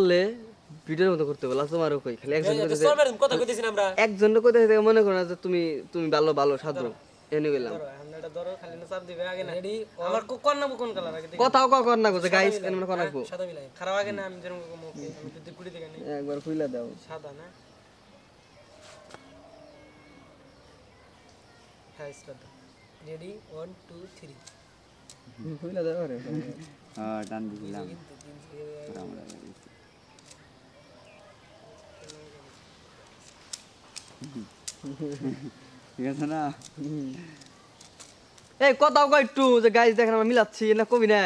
বললে ভিডিওর মতো করতে বলা তোমারও কই খালি একজন কথা কইতেছি আমরা একজন কইতেছে মনে করো না যে তুমি তুমি ভালো ভালো সাধু এনে গেলাম রেডি আমার কো- কোন নাম কোন কালার আগে দেখি। কথাও কখন না গো গাইস এনে মনে কোন রাখব খারাপ আগে না আমি যেরকম একবার খুইলা দাও সাদা না হ্যাঁ রেডি ওয়ান টু থ্রি খুইলা দাও আরে হ্যাঁ টান দিছিলাম ঠিক আছে না? এই কথাও একটু যে গাইস দেখেন আমরা মিলাচ্ছি না কবি না?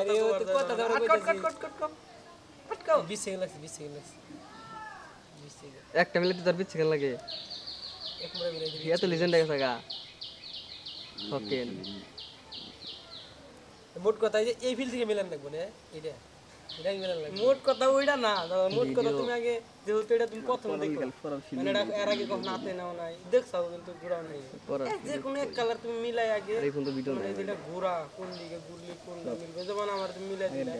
আরে ও তো কথা ধরে কট কট কট কট কট কট কট 20 সেকেন্ড লাগছে 20 সেকেন্ড লাগছে। 20 সেকেন্ড। একটা মিলাতে তোর কেন লাগে। এত লিজেন্ড গেছে গা। ওকে মোট কথা এই যে এই ফিল থেকে মিলান লাগবো না? এটা এটা মিলান লাগবে। মোট কথা ওইটা না মোট কথা তুমি আগে যেহেতু এটা তুমি প্রথম দেখো মানে এটা এর আগে কখনো হাতে নাও নাই দেখছাও কিন্তু ঘোরাও নাই যে কোনো এক কালার তুমি মিলাই আগে মানে যেটা ঘোরা কোন দিকে ঘুরলে কোনটা মিলবে যেমন আমার তুমি মিলাই দিলে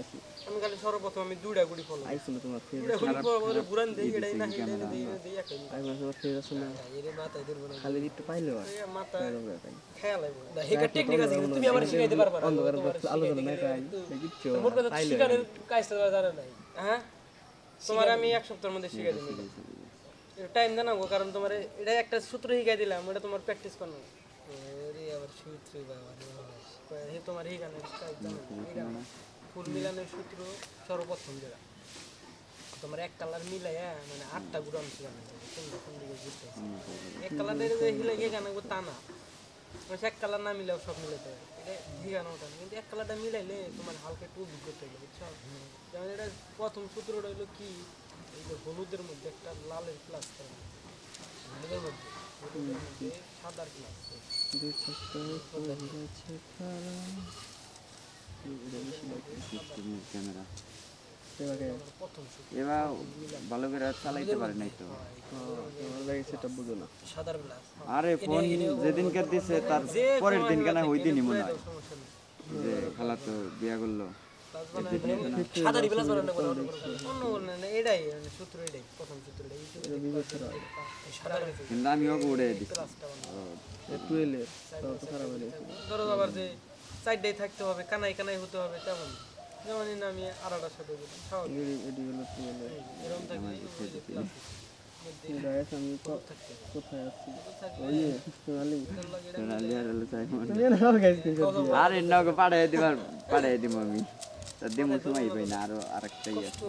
আমি খালি সর্বপ্রথম আমি দুইটা গুড়ি ফলো আইছিল তোমার দুইটা গুড়ি ফলো করে ঘুরান দেই এটাই না না দেই দেই একাই তোমার ফেস আছে না এর মাথায় ধরবো না খালি একটু পাইলে হয় এই মাথা খেয়াল আইবো না হেকা টেকনিক আছে তুমি আমার শিখাইতে পারবা অন্ধকার আলো ধরে না পাই কিচ্ছু মোট কথা শিখানোর তোমরা জানো নাই হ্যাঁ তোমার আমি এক সপ্তাহের মধ্যে শিখাই দিই টাইম জানাব কারণ তোমার এটা একটা সূত্র শিখাই দিলাম ওটা তোমার প্র্যাকটিস করো ওরে আবার সূত্র। হে তোমার হিগানের স্টাইল জানো ফুল মিলানোর সূত্র সর্বপ্রথম যেটা। তোমার এক কালার মিলাইয়া মানে আটটা কোনটা কোন দিকে ঘুরতে এক কালারের যে হিলে গিয়ে গানা তা না। এক কালার না মিলাও সব মিলাতে হবে এটা হিগানো ওটা কিন্তু এক কালারটা মিলাইলে তোমার হালকা একটু অভিজ্ঞতা হইল বুঝছ? যেমন এটা প্রথম সূত্রটা হইল কি? এই যে হলুদের মধ্যে একটা লালের প্লাস করে হলুদের মধ্যে। হলুদের মধ্যে সাদার প্লাস ক্যামেরা। এবার ভালো করে চালাইতে পারে নাই তো। সেটা বুঝো না। আরে ফোন যেদিনকার দিছে তার পরের দিন কেন ওই দিনই মনে হয়। যে খালা তো বিয়া করল। বানানো অন্য এটাই মানে সূত্র এটাই প্রথম সূত্র এটাই কিন্তু আমি ওকে উড়ে দিছি প্লাসটা বানানো। একটু এলে তাও তো খারাপ হয়ে ধরো আবার যে সাইডটাই থাকতে হবে কানাই কানাই হতে হবে তেমন। যেমন না আমি আড়াটার সাথে স্বাভাবিক হলো এরকম আর নকে পাঠাই দিবার পাঠাই দিব আমি। দিমু সময় পাই না আরও আরেকটাই আছে